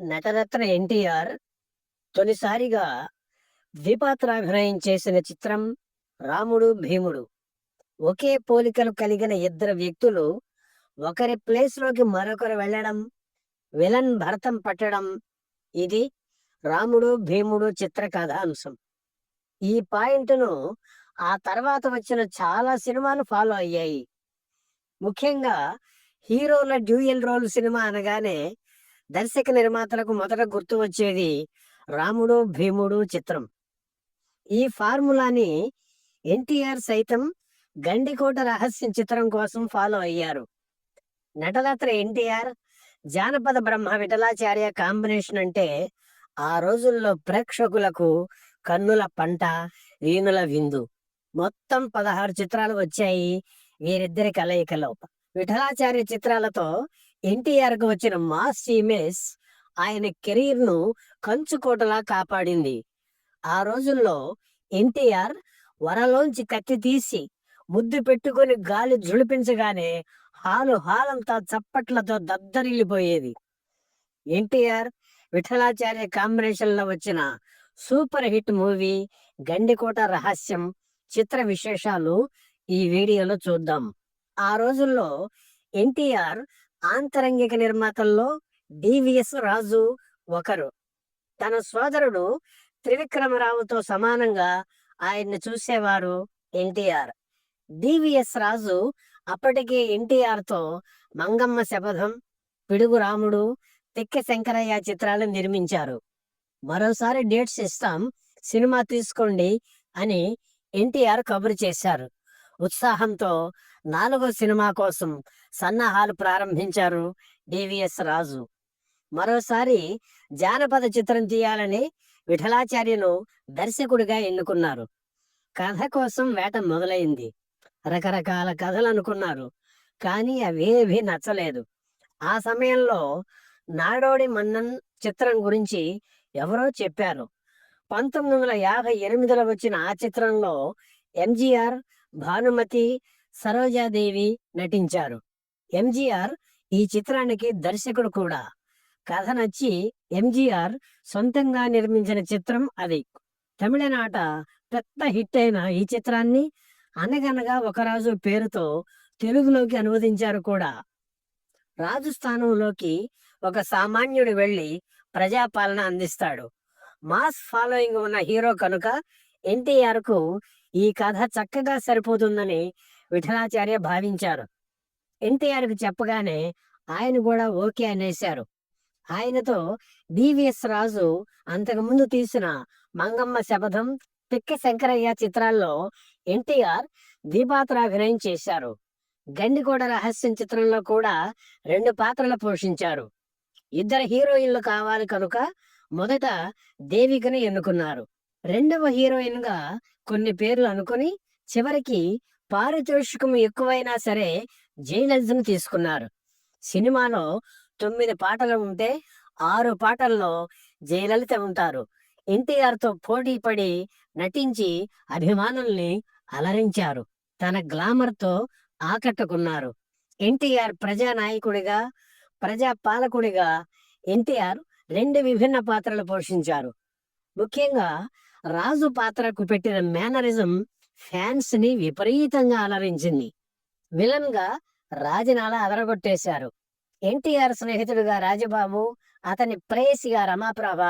నటరత్న ఎన్టీఆర్ తొలిసారిగా ద్విపాత్రాభినయం చేసిన చిత్రం రాముడు భీముడు. ఒకే పోలికలు కలిగిన ఇద్దరు వ్యక్తులు ఒకరి ప్లేస్లోకి మరొకరు వెళ్ళడం విలన్ భరతం పట్టడం ఇది రాముడు భీముడు చిత్ర కథాంశం ఈ పాయింట్ను ఆ తర్వాత వచ్చిన చాలా సినిమాలు ఫాలో అయ్యాయి. ముఖ్యంగా హీరోల డ్యూయల్ రోల్ సినిమా అనగానే దర్శక నిర్మాతలకు మొదట గుర్తు వచ్చేది రాముడు భీముడు చిత్రం. ఈ ఫార్ములాని ఎన్టీఆర్ సైతం గండికోట రహస్యం చిత్రం కోసం ఫాలో అయ్యారు. నటరాత్ర ఎన్టీఆర్ జానపద బ్రహ్మ విఠలాచార్య కాంబినేషన్ అంటే ఆ రోజుల్లో ప్రేక్షకులకు కన్నుల పంట వీణుల విందు. మొత్తం పదహారు చిత్రాలు వచ్చాయి వీరిద్దరి కలయికలో. విఠలాచార్య చిత్రాలతో ఎన్టీఆర్కు వచ్చిన మాస్ ఇమేజ్ ఆయన కెరీర్ను కంచుకోటలా కాపాడింది. ఆ రోజుల్లో ఎన్టీఆర్ వరలోంచి కత్తి తీసి ముద్దు పెట్టుకొని గాలి జుడిపించగానే హాలు హాలంతా చప్పట్లతో దద్దరిల్లిపోయేది. ఎన్టీఆర్ విఠలాచార్య కాంబినేషన్లో వచ్చిన సూపర్ హిట్ మూవీ గండికోట రహస్యం చిత్ర విశేషాలు ఈ వీడియోలో చూద్దాం. ఆ రోజుల్లో ఎన్టీఆర్ ఆంతరంగిక నిర్మాతల్లో డివిఎస్ రాజు ఒకరు. తన సోదరుడు త్రివిక్రమరావుతో సమానంగా ఆయన్ని చూసేవారు ఎన్టీఆర్. డివిఎస్ రాజు అప్పటికే ఎన్టీఆర్తో మంగమ్మ శపథం పిడుగు రాముడు తిక్కె శంకరయ్య చిత్రాలు నిర్మించారు. మరోసారి డేట్స్ ఇస్తాం సినిమా తీసుకోండి అని ఎన్టీఆర్ కబురు చేశారు. ఉత్సాహంతో నాలుగో సినిమా కోసం సన్నాహాలు ప్రారంభించారు డివిఎస్ రాజు. మరోసారి జానపద చిత్రం తీయాలని విఠలాచార్యను దర్శకుడిగా ఎన్నుకున్నారు. కథ కోసం వేట మొదలైంది. రకరకాల కథలు అనుకున్నారు. కానీ అవేవి నచ్చలేదు. ఆ సమయంలో నాడోడి మన్నన్ చిత్రం గురించి ఎవరో చెప్పారు. పంతొమ్మిది వందల యాభై ఎనిమిదిలో వచ్చిన ఆ చిత్రంలో ఎంజీఆర్ భానుమతి సరోజాదేవి నటించారు. ఎంజీఆర్ ఈ చిత్రానికి దర్శకుడు కూడా. కథ నచ్చి ఎంజీఆర్ సొంతంగా నిర్మించిన చిత్రం అది. తమిళనాట పెద్ద హిట్ అయిన ఈ చిత్రాన్ని అనగనగా ఒక రాజు పేరుతో తెలుగులోకి అనువదించారు కూడా. రాజు స్థానంలోకి ఒక సామాన్యుడు వెళ్ళి ప్రజాపాలన అందిస్తాడు. మాస్ ఫాలోయింగ్ ఉన్న హీరో కనుక ఎన్టీఆర్కు ఈ కథ చక్కగా సరిపోతుందని విఠలాచార్య భావించారు. ఎన్టీఆర్కు చెప్పగానే ఆయన కూడా ఓకే అనేశారు. ఆయనతో డివిఎస్ రాజు అంతకుముందు తీసిన మంగమ్మ శపథం పిక్కి శంకరయ్య చిత్రాల్లో ఎన్టీఆర్ ద్విపాత్రాభినయం చేశారు. గండికోట రహస్యం చిత్రంలో కూడా రెండు పాత్రలు పోషించారు. ఇద్దరు హీరోయిన్లు కావాలి కనుక మొదట దేవికను ఎన్నుకున్నారు. రెండవ హీరోయిన్గా కొన్ని పేర్లు అనుకుని చివరికి పారితోషికం ఎక్కువైనా సరే జయలలితను తీసుకున్నారు. సినిమాలో తొమ్మిది పాటలు ఉంటే ఆరు పాటల్లో జయలలిత ఉంటారు. ఎన్టీఆర్తో పోటీ పడి నటించి అభిమానుల్ని అలరించారు. తన గ్లామర్తో ఆకట్టుకున్నారు. ఎన్టీఆర్ ప్రజానాయకుడిగా ప్రజా పాలకుడిగా ఎన్టీఆర్ రెండు విభిన్న పాత్రలు పోషించారు. ముఖ్యంగా రాజు పాత్రకు పెట్టిన మేనరిజం ఫ్యాన్స్ని విపరీతంగా అలరించింది. విలన్గా రాజనాల అదరగొట్టేశారు. ఎన్టీఆర్ స్నేహితుడుగా రాజబాబు అతని ప్రేయసిగా రమాప్రభ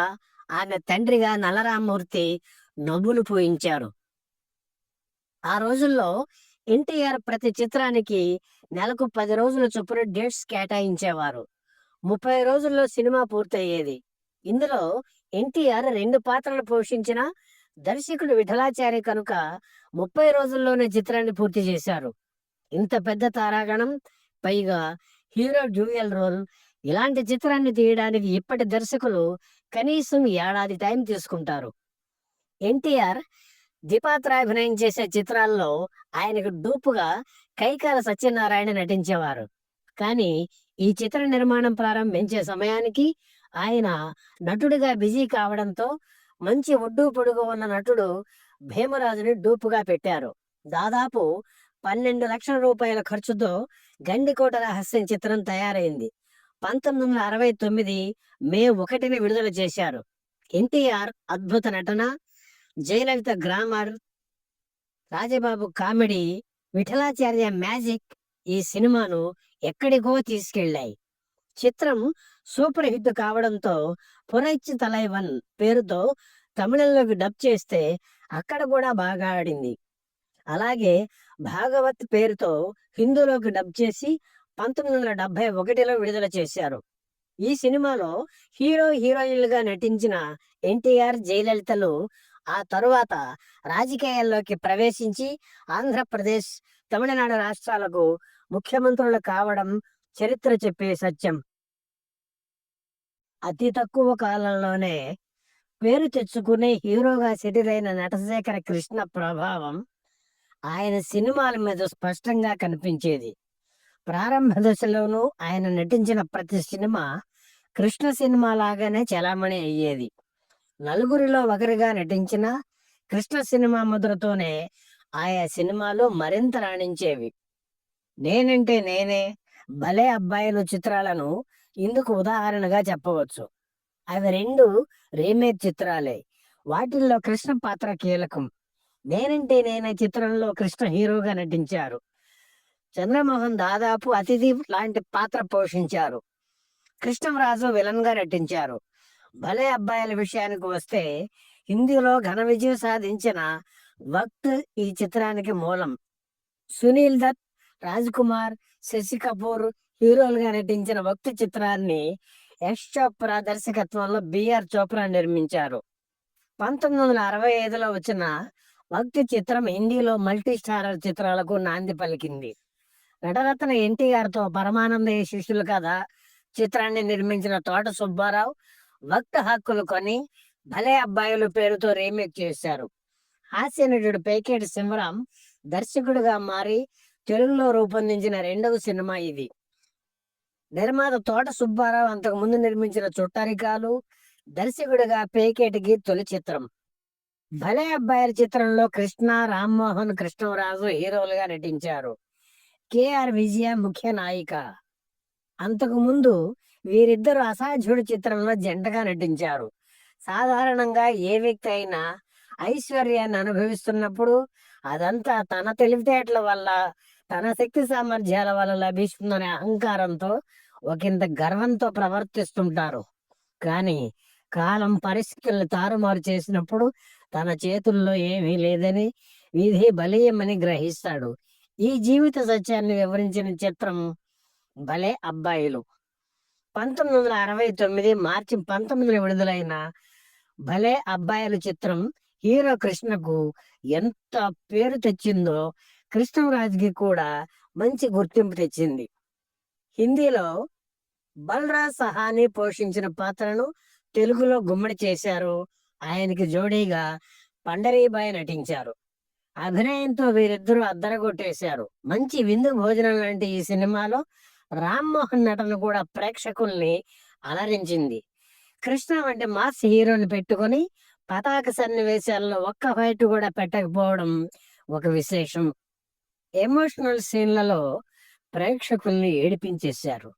ఆమె తండ్రిగా నల్లరామ్మూర్తి నవ్వులు పూయించారు. ఆ రోజుల్లో ఎన్టీఆర్ ప్రతి చిత్రానికి నెలకు పది రోజుల చొప్పున డేట్స్ కేటాయించేవారు. ముప్పై రోజుల్లో సినిమా పూర్తయ్యేది. ఇందులో ఎన్టీఆర్ రెండు పాత్రలు పోషించిన దర్శకుడు విఠలాచార్య కనుక ముప్పై రోజుల్లోనే చిత్రాన్ని పూర్తి చేశారు. ఇంత పెద్ద తారాగణం పైగా హీరో డ్యూయల్ రోల్ ఇలాంటి చిత్రాన్ని తీయడానికి ఇప్పటి దర్శకులు కనీసం ఏడాది టైం తీసుకుంటారు. ఎన్టీఆర్ ద్విపాత్రాభినయం చేసే చిత్రాల్లో ఆయనకు డూపుగా కైకాల సత్యనారాయణ నటించేవారు. కానీ ఈ చిత్ర నిర్మాణం ప్రారంభించే సమయానికి ఆయన నటుడిగా బిజీ కావడంతో మంచి ఒడ్డు పొడుగు ఉన్న నటుడు భీమరాజుని డూపుగా పెట్టారు. దాదాపు పన్నెండు లక్షల రూపాయల ఖర్చుతో గండికోట రహస్యం చిత్రం తయారైంది. పంతొమ్మిది వందల అరవై తొమ్మిది మే ఒకటిని విడుదల చేశారు. ఎన్టీఆర్ అద్భుత నటన Jayalalitha glamour Rajababu comedy Vithalacharya magic ఈ సినిమాను ఎక్కడికో తీసుకెళ్ళాయి. చిత్రం సూపర్ హిట్ కావడంతో పురైచి తలైవన్ పేరుతో తమిళంలోకి డబ్ చేస్తే అక్కడ కూడా బాగా ఆడింది. అలాగే భాగవత్ పేరుతో హిందీలోకి డబ్ చేసి పంతొమ్మిది వందల డెబ్బై ఒకటిలో విడుదల చేశారు. ఈ సినిమాలో హీరో హీరోయిన్లుగా నటించిన ఎన్టీఆర్ జయలలితలు ఆ తరువాత రాజకీయాల్లోకి ప్రవేశించి ఆంధ్రప్రదేశ్ తమిళనాడు రాష్ట్రాలకు ముఖ్యమంత్రులు కావడం చరిత్ర చెప్పే సత్యం. అతి తక్కువ కాలంలోనే పేరు తెచ్చుకునే హీరోగా సెటిల్ అయిన నటశేఖర కృష్ణ ప్రభావం ఆయన సినిమాల మీద స్పష్టంగా కనిపించేది. ప్రారంభ దశలోనూ ఆయన నటించిన ప్రతి సినిమా కృష్ణ సినిమా లాగానే చలామణి అయ్యేది. నలుగురిలో ఒకరిగా నటించిన కృష్ణ సినిమా ముద్రతోనే ఆయా సినిమాలు మరింత రాణించేవి. నేనంటే నేనే భలే అబ్బాయిలు చిత్రాలను ఇందుకు ఉదాహరణగా చెప్పవచ్చు. అవి రెండు రీమేక్ చిత్రాలే. వాటిల్లో కృష్ణ పాత్ర కీలకం. నేనంటే నేనే చిత్రంలో కృష్ణ హీరోగా నటించారు. చంద్రమోహన్ దాదాపు అతిథి లాంటి పాత్ర పోషించారు. కృష్ణరాజు విలన్గా నటించారు. భలే అబ్బాయిల విషయానికి వస్తే హిందీలో ఘన విజయం సాధించిన వక్త్ ఈ చిత్రానికి మూలం. సునీల్ దత్ రాజ్ కుమార్ శశి కపూర్ హీరోలుగా నటించిన భక్తి చిత్రాన్ని యశ్ చోప్రా దర్శకత్వంలో బిఆర్ చోప్రా నిర్మించారు. పంతొమ్మిది వందల అరవై ఐదులో వచ్చిన భక్తి చిత్రం హిందీలో మల్టీ స్టారర్ చిత్రాలకు నాంది పలికింది. నటరత్న ఎన్టీఆర్తో పరమానందయ్య శిష్యులు కథ చిత్రాన్ని నిర్మించిన తోట సుబ్బారావు భక్త హక్కులు కొని భలే అబ్బాయిలు పేరుతో రీమేక్ చేశారు. హాస్య నటుడు పేకేటి సింహరాం దర్శకుడుగా మారి తెలుగులో రూపొందించిన రెండవ సినిమా ఇది. నిర్మాత తోట సుబ్బారావు అంతకు ముందు నిర్మించిన చుట్టరికాలు దర్శకుడిగా పేకేటికి తొలి చిత్రం. భలే అబ్బాయిల చిత్రంలో కృష్ణ రామ్మోహన్ కృష్ణరాజు హీరోలుగా నటించారు. కేఆర్ విజయ ముఖ్య నాయిక. అంతకు ముందు వీరిద్దరు అసాధ్యుడి చిత్రంలో జంటగా నటించారు. సాధారణంగా ఏ వ్యక్తి అయినా ఐశ్వర్యాన్ని అనుభవిస్తున్నప్పుడు అదంతా తన తెలివితేటల వల్ల తన శక్తి సామర్థ్యాల వల్ల లభిస్తుందనే అహంకారంతో ఒకంత గర్వంతో ప్రవర్తిస్తుంటారు. కానీ కాలం పరిస్థితులను తారుమారు చేసినప్పుడు తన చేతుల్లో ఏమీ లేదని విధి బలీయమని గ్రహిస్తాడు. ఈ జీవిత సత్యాన్ని వివరించిన చిత్రం భలే అబ్బాయిలు. పంతొమ్మిది వందల అరవై తొమ్మిది మార్చి పంతొమ్మిదిలో విడుదలైన భలే అబ్బాయిల చిత్రం హీరో కృష్ణకు ఎంత పేరు తెచ్చిందో కృష్ణరాజుకి కూడా మంచి గుర్తింపు తెచ్చింది. హిందీలో బల్రాజ్ సహాని పోషించిన పాత్రను తెలుగులో గుమ్మడి చేశారు. ఆయనకి జోడీగా పండరీబాయ్ నటించారు. అభినయంతో వీరిద్దరూ అద్దరగొట్టేశారు. మంచి విందు భోజనం లాంటి ఈ సినిమాలో రామ్మోహన్ నటన కూడా ప్రేక్షకుల్ని అలరించింది. కృష్ణ వంటి మాస్ హీరోని పెట్టుకొని పతాక సన్నివేశాల్లో ఒక్క ఫైట్ కూడా పెట్టకపోవడం ఒక విశేషం. ఎమోషనల్ సీన్లలో ప్రేక్షకుల్ని ఏడిపించేశారు.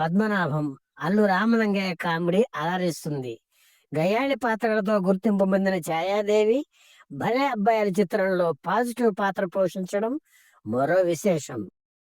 పద్మనాభం అల్లు రామలింగయ్య కామెడీ అలరిస్తుంది. గయాళి పాత్రలతో గుర్తింపు పొందిన ఛాయాదేవి భలే అబ్బాయిల చిత్రంలో పాజిటివ్ పాత్ర పోషించడం మరో విశేషం.